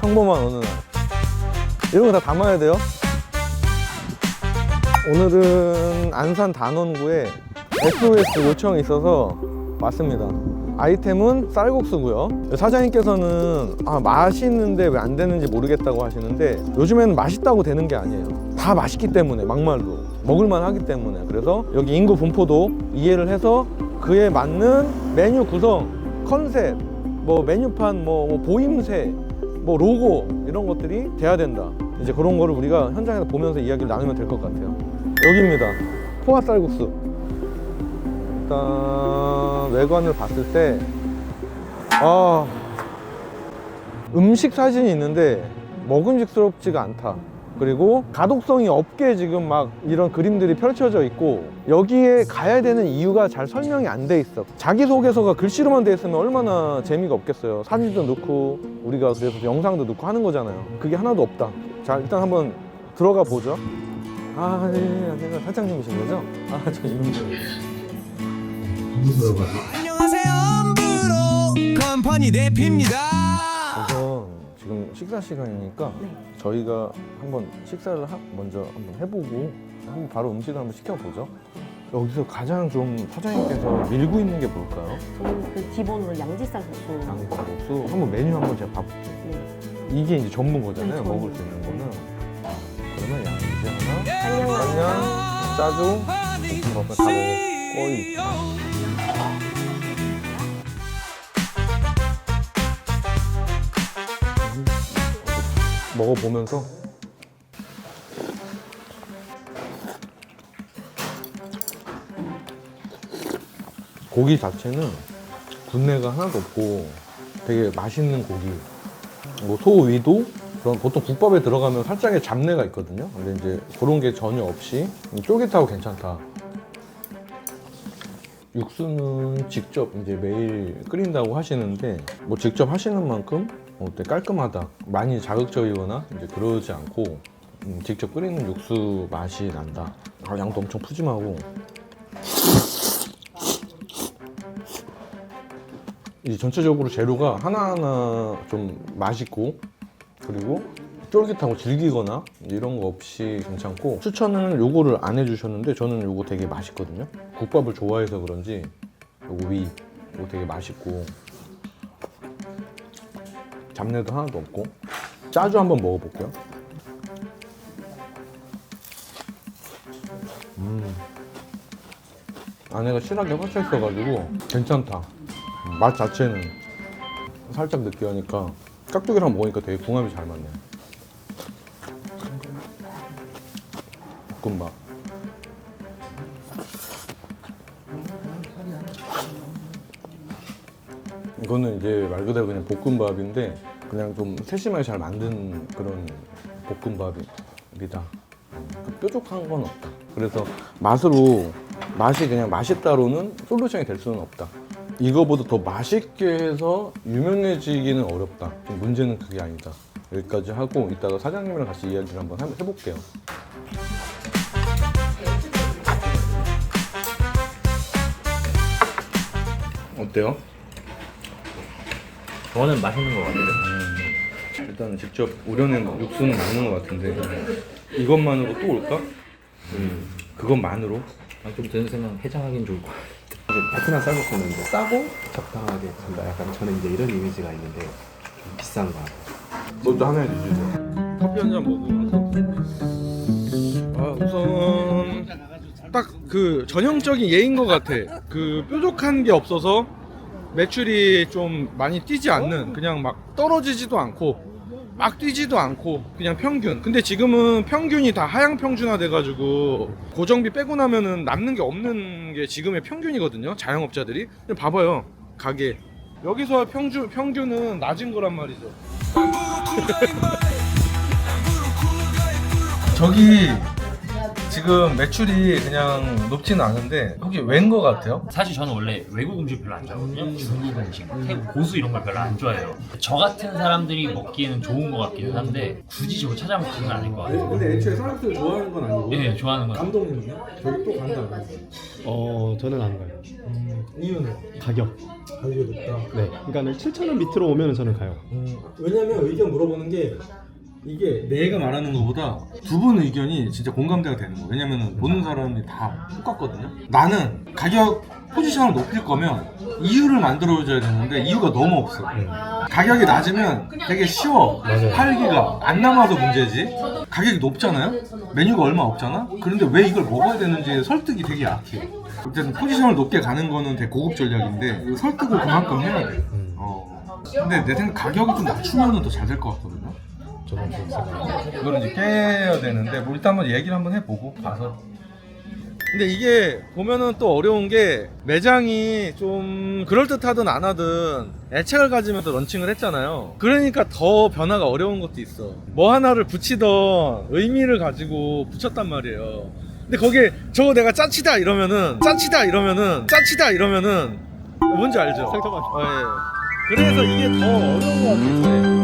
평범한 어느 날. 이런 거 다 담아야 돼요? 오늘은 안산 단원구에 SOS 요청이 있어서 왔습니다. 아이템은 쌀국수고요. 사장님께서는 아, 맛있는데 왜 안 되는지 모르겠다고 하시는데 요즘에는 맛있다고 되는 게 아니에요. 다 맛있기 때문에 막말로. 먹을만 하기 때문에. 그래서 여기 인구 분포도 이해를 해서 그에 맞는 메뉴 구성 컨셉 뭐 메뉴판 뭐, 뭐 보임새 뭐 로고 이런 것들이 돼야 된다. 이제 그런 거를 우리가 현장에서 보면서 이야기를 나누면 될 것 같아요. 여기입니다. 포화 쌀국수. 일단 외관을 봤을 때 아, 음식 사진이 있는데 먹음직스럽지가 않다. 그리고 가독성이 없게 지금 막 이런 그림들이 펼쳐져 있고 여기에 가야 되는 이유가 잘 설명이 안 돼 있어. 자기소개서가 글씨로만 돼 있으면 얼마나 재미가 없겠어요. 사진도 넣고 우리가 그래서 영상도 넣고 하는 거잖아요. 그게 하나도 없다. 자, 일단 한번 들어가 보죠. 아, 네, 안녕하세요. 사장님이신 거죠? 아, 저 이름이. 안녕하세요 브로 컴퍼니 지금 식사 시간이니까 저희가 한번 식사를 하- 먼저 한번 해보고 한번 바로 음식을 한번 시켜보죠. 여기서 가장 좀 사장님께서 밀고 있는 게 뭘까요? 저는 그 기본으로 양지살 국수. 양국수 한번 메뉴 한번 제가 봐볼게요. 네. 이게 이제 전문 거잖아요. 네, 전문. 먹을 수 있는 거는. 그러면 양지 하나, 간장 간장, 짜조, 볶음밥을 다 먹어. 꼬이. 먹어보면서? 고기 자체는 군내가 하나도 없고 되게 맛있는 고기. 뭐 소위도 그런 보통 국밥에 들어가면 살짝의 잡내가 있거든요. 근데 이제 그런 게 전혀 없이 쫄깃하고 괜찮다. 육수는 직접 이제 매일 끓인다고 하시는데 뭐 직접 하시는 만큼 뭐 어때 깔끔하다. 많이 자극적이거나 이제 그러지 않고 음, 직접 끓이는 육수 맛이 난다. 아, 양도 엄청 푸짐하고. 이 전체적으로 재료가 하나하나 좀 맛있고 그리고 쫄깃하고 질기거나 이런 거 없이 괜찮고 추천은 요거를 안 해주셨는데 저는 요거 되게 맛있거든요. 국밥을 좋아해서 그런지 요거 위 요거 되게 맛있고 잡내도 하나도 없고 짜주 한번 먹어볼게요 음 안에가 실하게 꽉차 있어가지고 괜찮다 음, 맛 자체는 살짝 느끼하니까 깍두기랑 먹으니까 되게 궁합이 잘 맞네. 볶음밥. 이거는 이제 말 그대로 그냥 볶음밥인데 그냥 좀 세심하게 잘 만든 그런 볶음밥이다. 그 뾰족한 건 없다. 그래서 맛으로 맛이 그냥 맛있다로는 솔루션이 될 수는 없다. 이거보다 더 맛있게 해서 유명해지기는 어렵다. 좀 문제는 그게 아니다. 여기까지 하고 이따가 사장님이랑 같이 이야기를 한번 해- 해볼게요. 어때요? 저는 맛있는 것 같아요. 일단 직접 우려낸 육수는 맞는 것 같은데 이것만으로 또 올까? 그것만으로? 아, 좀 드는 생각 해장하긴 좋을 것 같아요. 이제 베트남 쌀국수는 이제 싸고 적당하게 간다. 약간 저는 이제 이런 이미지가 있는데 좀 비싼 거. 너도 하나 해주세요. 커피 한 잔 먹으면서. 아 우선 딱 그 전형적인 예인 것 같아. 그 뾰족한 게 없어서 매출이 좀 많이 뛰지 않는 그냥 막 떨어지지도 않고 막 뛰지도 않고 그냥 평균. 근데 지금은 평균이 다 하향 평준화 돼가지고 고정비 빼고 나면은 남는 게 없는 게 지금의 평균이거든요. 자영업자들이. 근데 봐봐요 가게. 여기서 평균 평균은 낮은 거란 말이죠. 저기 지금 매출이 그냥 높지는 않은데 혹시 웬 거 같아요? 사실 저는 원래 외국 음식 별로 안 좋아하거든요. 중국 음식, 태국 고수 이런 걸 별로 안 좋아해요. 저 같은 사람들이 먹기에는 좋은 것 같기는 한데 굳이 저거 찾아 먹지는 않을 것 같아요. 근데 애초에 쌀국수를 좋아하는 건 아니고 네, 좋아하는 건 감독님은요? 저기 또 간다 어 저는 안 가요. 이유는 가격. 가격이 높다 네. 그러니까 7천 원 밑으로 오면 저는 가요. 음, 왜냐면 의견 물어보는 게 이게 내가 말하는 것보다 두 분 의견이 진짜 공감대가 되는 거예요. 왜냐면 보는 사람이 다 똑같거든요. 나는 가격 포지션을 높일 거면 이유를 만들어줘야 되는데 이유가 너무 없어. 가격이 낮으면 되게 쉬워. 팔기가 안 남아서 문제지. 가격이 높잖아요. 메뉴가 얼마 없잖아. 그런데 왜 이걸 먹어야 되는지 설득이 되게 약해. 어쨌든 포지션을 높게 가는 거는 되게 고급 전략인데 그 설득을 그만큼 해야 돼. 어. 근데 내 생각 가격을 좀 낮추면 더 잘 될 것 같거든요. 좀 생각해요. 이거를 이제 깨야 되는데 뭐 일단 한번 얘기를 한번 해보고 가서 근데 이게 보면은 또 어려운 게 매장이 좀 그럴듯하든 안 하든 애착을 가지면서 런칭을 했잖아요 그러니까 더 변화가 어려운 것도 있어 뭐 하나를 붙이던 의미를 가지고 붙였단 말이에요 근데 거기에 저거 내가 짜치다 이러면은 짜치다 이러면은 짜치다 이러면은 뭔지 알죠? 상처받죠. 어, 예. 그래서 이게 더 어려운 것 같아요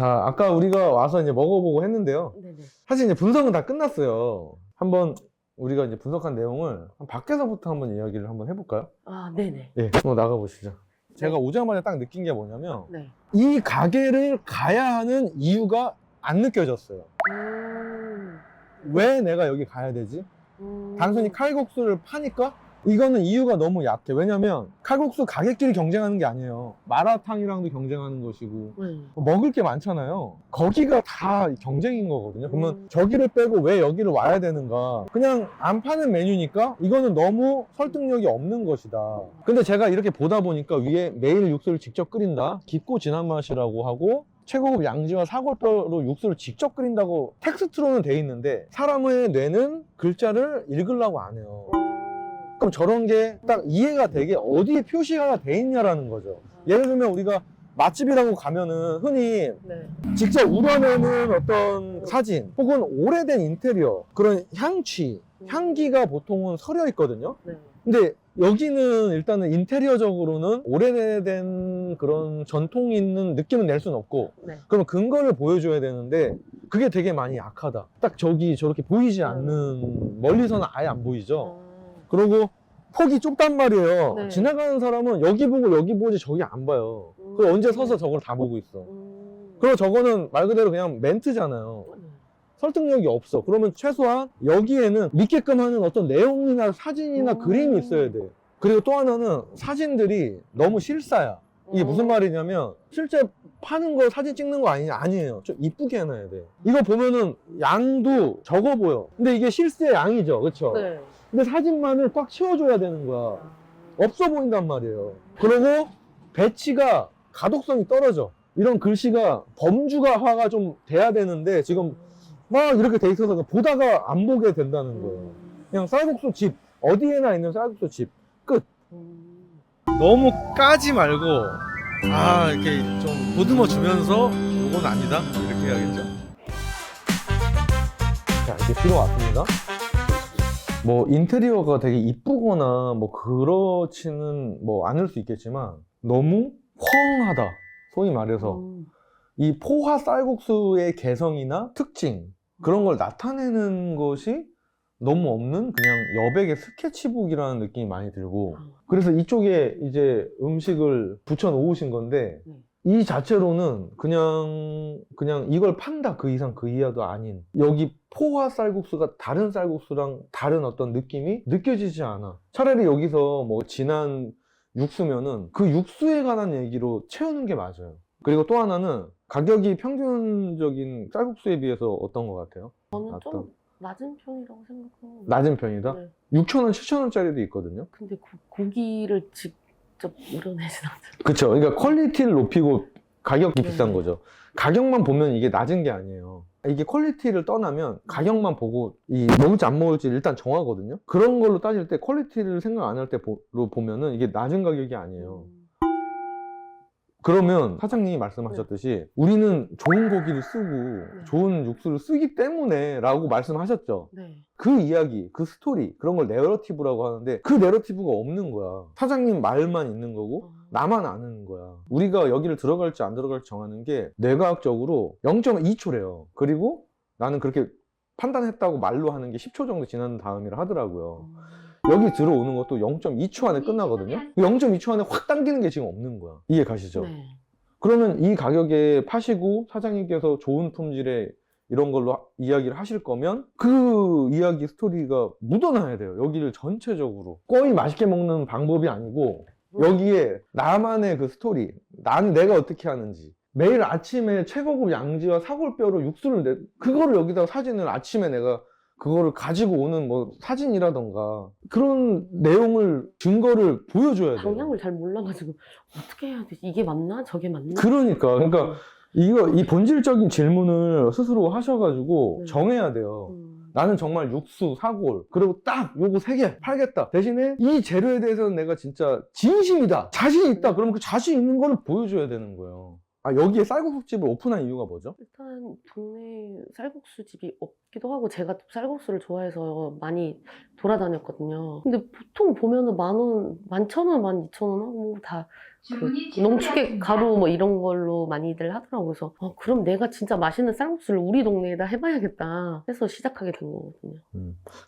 자, 아까 우리가 와서 이제 먹어보고 했는데요. 네네. 사실 이제 분석은 다 끝났어요. 한번 우리가 이제 분석한 내용을 한 밖에서부터 한번 이야기를 한번 해볼까요? 아, 네네. 예, 한번 나가보시죠. 제가 오자마자 딱 느낀 게 뭐냐면 네. 이 가게를 가야 하는 이유가 안 느껴졌어요. 음, 왜 내가 여기 가야 되지? 음. 단순히 칼국수를 파니까? 이거는 이유가 너무 약해. 왜냐면 칼국수 가게끼리 경쟁하는 게 아니에요. 마라탕이랑도 경쟁하는 것이고 네. 먹을 게 많잖아요. 거기가 다 경쟁인 거거든요. 그러면 음. 저기를 빼고 왜 여기를 와야 되는가? 그냥 안 파는 메뉴니까 이거는 너무 설득력이 없는 것이다. 근데 제가 이렇게 보다 보니까 위에 매일 육수를 직접 끓인다. 깊고 진한 맛이라고 하고 최고급 양지와 사골뼈로 육수를 직접 끓인다고 텍스트로는 돼 있는데 사람의 뇌는 글자를 읽으려고 안 해요. 그럼 저런 게 딱 이해가 되게 어디에 표시가 돼 있냐라는 거죠. 예를 들면 우리가 맛집이라고 가면은 흔히 네. 직접 우러내는 어떤 사진 혹은 오래된 인테리어 그런 향취 향기가 보통은 서려 있거든요 네. 근데 여기는 일단은 인테리어적으로는 오래된 그런 전통 있는 느낌은 낼 수는 없고 네. 그러면 근거를 보여줘야 되는데 그게 되게 많이 약하다 딱 저기 저렇게 보이지 않는 멀리서는 아예 안 보이죠 어, 그리고 폭이 좁단 말이에요 네. 지나가는 사람은 여기 보고 여기 보지 저기 안 봐요 그 언제 서서 저걸 다 보고 있어 음. 그리고 저거는 말 그대로 그냥 멘트잖아요. 네. 설득력이 없어. 그러면 최소한 여기에는 믿게끔 하는 어떤 내용이나 사진이나 음. 그림이 있어야 돼. 그리고 또 하나는 사진들이 너무 실사야. 이게 무슨 어. 말이냐면 실제 파는 거 사진 찍는 거 아니냐? 아니에요. 좀 이쁘게 해놔야 돼. 이거 보면은 양도 적어 보여. 근데 이게 실제 양이죠. 그쵸? 네. 근데 사진만을 꽉 채워줘야 되는 거야. 없어 보인단 말이에요. 그리고 배치가 가독성이 떨어져. 이런 글씨가 범주가화가 좀 돼야 되는데 지금 막 이렇게 돼 있어서 그냥 보다가 안 보게 된다는 거예요. 그냥 쌀국수 집 어디에나 있는 쌀국수 집 끝. 음. 너무 까지 말고 아 이렇게 좀 보듬어 주면서 이건 아니다 이렇게 해야겠죠. 자 이제 뒤로 왔습니다. 뭐 인테리어가 되게 이쁘거나 뭐 그렇지는 뭐 않을 수 있겠지만 너무 펑하다 소위 말해서 음. 이 포화 쌀국수의 개성이나 특징 그런 걸 나타내는 것이 너무 없는 그냥 여백의 스케치북이라는 느낌이 많이 들고 그래서 이쪽에 이제 음식을 붙여 놓으신 건데 네. 이 자체로는 그냥 그냥 이걸 판다 그 이상 그 이하도 아닌 여기 포화 쌀국수가 다른 쌀국수랑 다른 어떤 느낌이 느껴지지 않아 차라리 여기서 뭐 진한 육수면은 그 육수에 관한 얘기로 채우는 게 맞아요 그리고 또 하나는 가격이 평균적인 쌀국수에 비해서 어떤 것 같아요? 저는 어떤? 좀 낮은 편이라고 생각하고. 낮은 편이다? 네. 6,000원, 7,000원짜리도 있거든요 근데 고, 고기를 직 접 우려내진 않아요. 그쵸. 그러니까 퀄리티를 높이고 가격이 네. 비싼 거죠. 가격만 보면 이게 낮은 게 아니에요. 이게 퀄리티를 떠나면 가격만 보고 이 먹을지 안 먹을지 일단 정하거든요. 그런 걸로 따질 때 퀄리티를 생각 안 할 때로 보면은 이게 낮은 가격이 아니에요. 그러면 사장님이 말씀하셨듯이 우리는 좋은 고기를 쓰고 좋은 육수를 쓰기 때문에 라고 말씀하셨죠. 네. 그 이야기, 그 스토리, 그런 걸 내러티브라고 하는데 그 내러티브가 없는 거야. 사장님 말만 있는 거고 어. 나만 아는 거야. 우리가 여기를 들어갈지 안 들어갈지 정하는 게 뇌과학적으로 0.2초래요. 그리고 나는 그렇게 판단했다고 말로 하는 게 10초 정도 지난 다음이라 하더라고요. 여기 들어오는 것도 0.2초 안에 끝나거든요. 0.2초 안에 확 당기는 게 지금 없는 거야. 이해 가시죠? 네. 그러면 이 가격에 파시고 사장님께서 좋은 품질의 이런 걸로 하- 이야기를 하실 거면 그 이야기 스토리가 묻어나야 돼요. 여기를 전체적으로. 거의 맛있게 먹는 방법이 아니고 여기에 나만의 그 스토리, 나는 내가 어떻게 하는지. 매일 아침에 최고급 양지와 사골뼈로 육수를 내, 그거를 여기다가 사진을 아침에 내가 그거를 가지고 오는 뭐 사진이라던가 그런 내용을 증거를 보여줘야 돼요. 방향을 잘 몰라가지고 어떻게 해야 되지? 이게 맞나? 저게 맞나? 그러니까 그러니까 이거 이 본질적인 질문을 스스로 하셔가지고 네. 정해야 돼요. 음. 나는 정말 육수, 사골, 그리고 딱 요거 세 개 팔겠다. 대신에 이 재료에 대해서는 내가 진짜 진심이다. 자신 있다. 그러면 그 자신 있는 거를 보여줘야 되는 거예요. 아, 여기에 쌀국수집을 오픈한 이유가 뭐죠? 일단 동네 쌀국수 집이 없기도 하고 제가 또 쌀국수를 좋아해서 많이 돌아다녔거든요. 근데 보통 보면은 만 원, 만 천 원, 만 이천 원 하고 다그 농축액 가루 뭐 이런 걸로 많이들 하더라고요. 그래서 어, 그럼 내가 진짜 맛있는 쌀국수를 우리 동네에다 해봐야겠다 해서 시작하게 된 거거든요.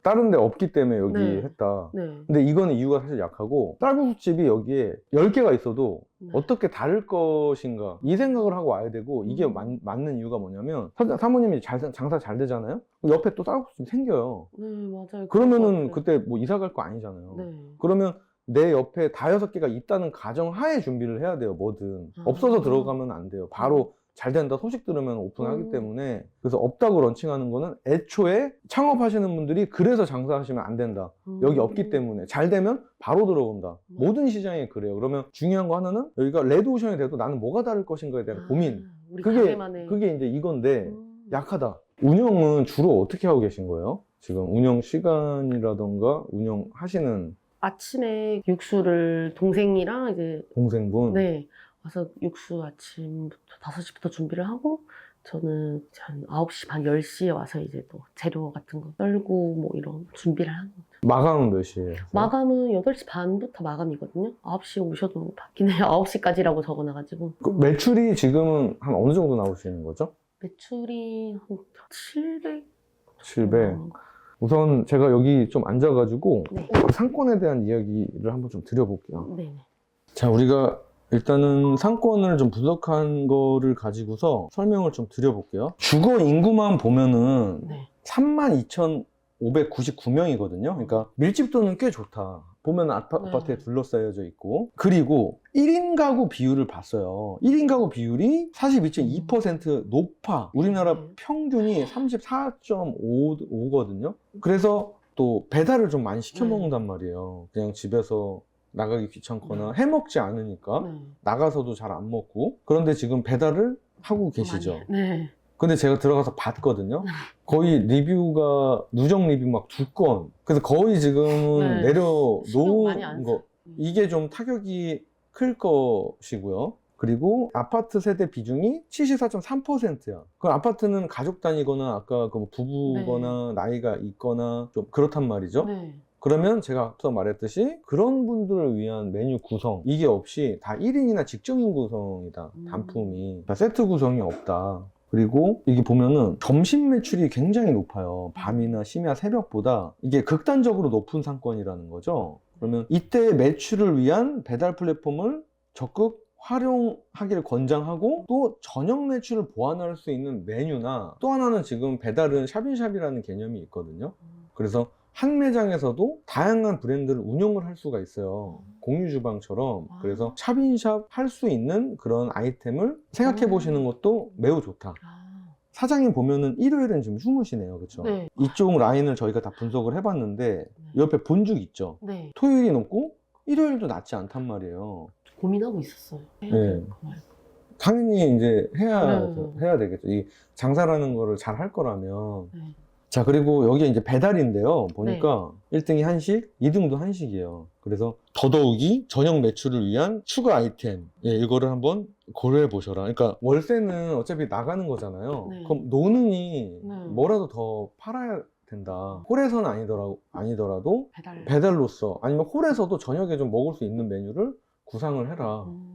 다른 데 없기 때문에 여기 네. 했다. 네. 근데 이거는 이유가 사실 약하고 쌀국수집이 여기에 10개가 있어도 네. 어떻게 다를 것인가 이 생각을 하고 와야 되고 이게 음. 맞, 맞는 이유가 뭐냐면 사- 사모님이 잘, 장사 잘 되잖아요 옆에 또 쌀국수집 생겨요 네, 맞아요. 그러면은 그때 뭐 이사 갈 거 아니잖아요. 네. 그러면 내 옆에 다 여섯 개가 있다는 가정하에 준비를 해야 돼요 뭐든 아. 없어서 들어가면 안 돼요 바로 잘 된다 소식 들으면 오픈하기 음. 때문에 그래서 없다고 런칭하는 거는 애초에 창업하시는 분들이 그래서 장사하시면 안 된다 여기 음. 없기 때문에 잘 되면 바로 들어온다. 음. 모든 시장이 그래요. 그러면 중요한 거 하나는 여기가 레드오션이 돼도 나는 뭐가 다를 것인가에 대한 아, 고민. 그게 그게 이제 이건데 음. 약하다. 운영은 주로 어떻게 하고 계신 거예요? 지금 운영 시간이라던가 운영하시는 아침에 육수를 동생이랑 이제 동생분 네 와서 육수 아침부터 5시부터 준비를 하고 저는 이제 한 9시 반 10시에 와서 이제 또 재료 같은 거 썰고 뭐 이런 준비를 하는 거죠. 마감은 몇 시에요? 마감은 8시 반부터 마감이거든요. 9시에 오셔도 받긴 해요. 9시까지라고 적어놔가지고 그 매출이 지금은 한 어느 정도 나오시는 거죠? 매출이 한 700? 700. 우선 제가 여기 좀 앉아가지고 네. 그 상권에 대한 이야기를 한번 좀 드려볼게요. 네네. 자, 우리가 일단은 상권을 좀 분석한 거를 가지고서 설명을 좀 드려볼게요. 주거 인구만 보면은 네. 32,599명이거든요. 그러니까 밀집도는 꽤 좋다. 보면 아파, 네. 아파트에 둘러싸여져 있고. 그리고 1인 가구 비율을 봤어요. 1인 가구 비율이 42.2% 높아. 우리나라 네. 평균이 34.5거든요. 그래서 또 배달을 좀 많이 시켜 네. 먹는단 말이에요. 그냥 집에서 나가기 귀찮거나 해 먹지 않으니까 네. 나가서도 잘 안 먹고 그런데 지금 배달을 하고 계시죠. 네. 근데 제가 들어가서 봤거든요. 거의 리뷰가 누적 리뷰 막 두 건. 그래서 거의 지금은 네. 신경 많이 안 내려놓은 거. 써. 이게 좀 타격이 클 것이고요. 그리고 아파트 세대 비중이 74.3%야. 그 아파트는 가족 단위거나 아까 그뭐 부부거나 나이가 있거나 좀 그렇단 말이죠. 네. 그러면 제가 앞서 말했듯이 그런 분들을 위한 메뉴 구성 이게 없이 다 1인이나 직정인 구성이다 음. 단품이 다 세트 구성이 없다 그리고 이게 보면은 점심 매출이 굉장히 높아요. 밤이나 심야 새벽보다 이게 극단적으로 높은 상권이라는 거죠. 그러면 이때 매출을 위한 배달 플랫폼을 적극 활용하기를 권장하고 또 저녁 매출을 보완할 수 있는 메뉴나 또 하나는 지금 배달은 샵인샵이라는 개념이 있거든요. 그래서 한 매장에서도 다양한 브랜드를 운영을 할 수가 있어요. 공유 주방처럼. 아. 그래서 샵인샵 할 수 있는 그런 아이템을 생각해 보시는 것도 매우 좋다. 아, 사장님 보면은 일요일은 지금 휴무시네요. 그렇죠? 네. 이쪽 라인을 저희가 다 분석을 해 봤는데 옆에 본죽 있죠. 네. 토요일이 높고 일요일도 낮지 않단 말이에요. 고민하고 있었어요. 해야 네. 될까 말까. 당연히 이제 해야 네. 해야 되겠죠. 이 장사라는 거를 잘 할 거라면 네. 자, 그리고 여기 이제 배달인데요. 보니까 1등이 한식, 2등도 한식이에요. 그래서 더더욱이 저녁 매출을 위한 추가 아이템. 예, 이거를 한번 고려해 보셔라. 그러니까 월세는 어차피 나가는 거잖아요. 네. 그럼 노는이 네. 뭐라도 더 팔아야 된다. 홀에서는 아니더라, 아니더라도 배달. 배달로서 아니면 홀에서도 저녁에 좀 먹을 수 있는 메뉴를 구상을 해라. 음,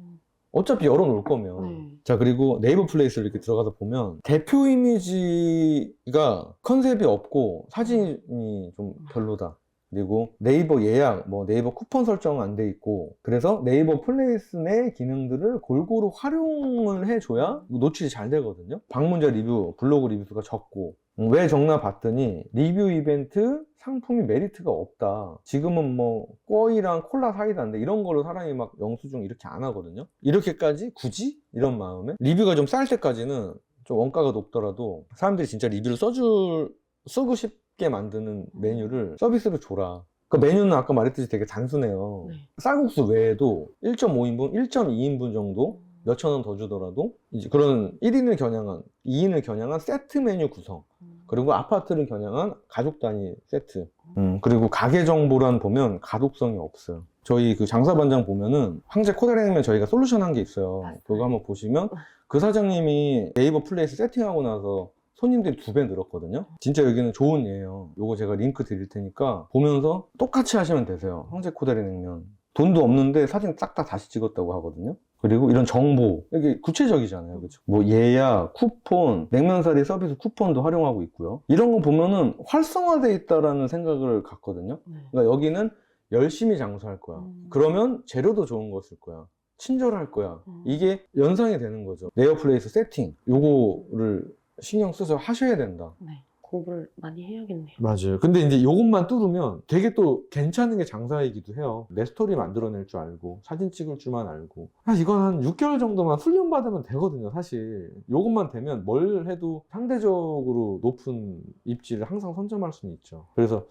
어차피 열어놓을 거면. 네. 자, 그리고 네이버 플레이스를 이렇게 들어가서 보면 대표 이미지가 컨셉이 없고 사진이 좀 별로다. 그리고 네이버 예약, 뭐 네이버 쿠폰 설정 안 돼 있고 그래서 네이버 플레이스 내 기능들을 골고루 활용을 해줘야 노출이 잘 되거든요. 방문자 리뷰, 블로그 리뷰 수가 적고 음, 왜 적나 봤더니 리뷰 이벤트 상품이 메리트가 없다. 지금은 뭐 꿔이랑 콜라 사이다인데 이런 걸로 사람이 막 영수증 이렇게 안 하거든요. 이렇게까지 굳이 이런 마음에 리뷰가 좀 쌀 때까지는 좀 원가가 높더라도 사람들이 진짜 리뷰를 써줄 쓰고 싶게 만드는 메뉴를 서비스로 줘라. 그 메뉴는 아까 말했듯이 되게 단순해요. 네. 쌀국수 외에도 1.5인분, 1.2인분 정도 몇천 원 더 주더라도 이제 그런 1인을 겨냥한 2인을 겨냥한 세트 메뉴 구성 음. 그리고 아파트를 겨냥한 가족 단위 세트. 음, 그리고 가게 정보란 보면 가독성이 없어요. 저희 그 장사반장 보면은 황제 코다리냉면 저희가 솔루션 한 게 있어요. 그거 한번 보시면 그 사장님이 네이버 플레이스 세팅하고 나서 손님들이 두 배 늘었거든요. 진짜 여기는 좋은 예예요. 요거 제가 링크 드릴 테니까 보면서 똑같이 하시면 되세요. 황제 코다리 냉면. 돈도 없는데 사진 싹 다 다시 찍었다고 하거든요 그리고 이런 정보 이게 구체적이잖아요. 그렇죠 뭐 예약 쿠폰 냉면사리 서비스 쿠폰도 활용하고 있고요. 이런 거 보면은 활성화돼 있다라는 생각을 갖거든요. 네. 그러니까 여기는 열심히 장수할 거야. 음. 그러면 재료도 좋은 거 쓸 거야. 친절할 거야. 음. 이게 연상이 되는 거죠. 네어플레이스 세팅. 요거를 신경 써서 하셔야 된다. 네. 공부를 많이 해야겠네요. 맞아요. 근데 이제 요것만 뚫으면 되게 또 괜찮은 게 장사이기도 해요. 내 스토리 만들어낼 줄 알고, 사진 찍을 줄만 알고. 아, 이건 한 6개월 정도만 훈련받으면 되거든요, 사실. 요것만 되면 뭘 해도 상대적으로 높은 입지를 항상 선점할 수는 있죠. 그래서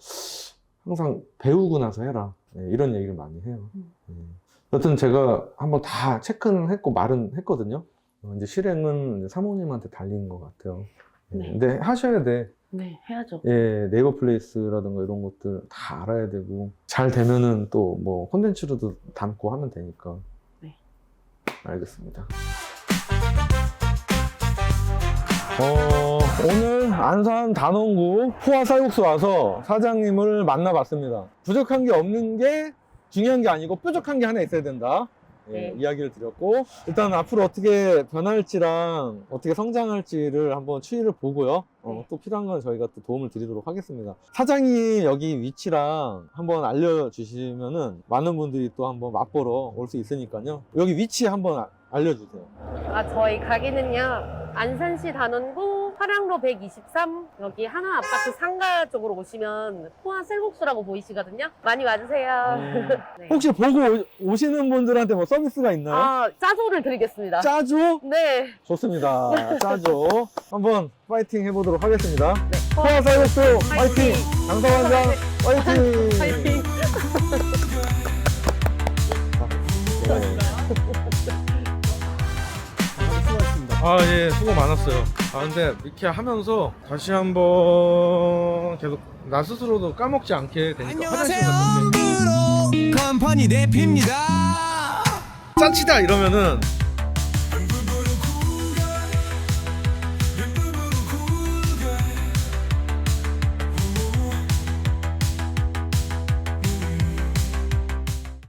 항상 배우고 나서 해라. 네, 이런 얘기를 많이 해요. 음. 네. 여튼 제가 한번 다 체크는 했고 말은 했거든요. 어, 이제 실행은 사모님한테 달린 것 같아요. 네, 네. 근데 하셔야 돼. 네, 해야죠. 예, 네이버 플레이스라든가 이런 것들 다 알아야 되고 잘 되면은 또 뭐 콘텐츠로도 담고 하면 되니까. 네. 알겠습니다. 어, 오늘 안산 단원구 포화 쌀국수 와서 사장님을 만나봤습니다. 부족한 게 없는 게 중요한 게 아니고 뾰족한 게 하나 있어야 된다. 예, 네. 이야기를 드렸고 일단 앞으로 어떻게 변할지랑 어떻게 성장할지를 한번 추이를 보고요. 어, 네. 또 필요한 건 저희가 또 도움을 드리도록 하겠습니다. 사장님 여기 위치랑 한번 알려주시면은 많은 분들이 또 한번 맛보러 올 수 있으니까요. 여기 위치 한번 아- 알려주세요. 아, 저희 가게는요, 안산시 단원구 화랑로 123, 여기 하나 아파트 상가 쪽으로 오시면 포화 쌀국수라고 보이시거든요. 많이 와주세요. 네. 혹시 보고 오- 오시는 분들한테 뭐 서비스가 있나요? 아, 짜조를 드리겠습니다. 짜조? 네. 좋습니다. 짜조. 한번 파이팅 해보도록 하겠습니다. 네. 포화 쌀국수 파이팅! 장사반장 파이팅! 파이팅! 아, 예, 수고 많았어요. 아, 근데 이렇게 하면서 다시 한번 계속 나 스스로도 까먹지 않게 되니까 화장실 갔는데. 컴퍼니 대표입니다. 짠치다 이러면은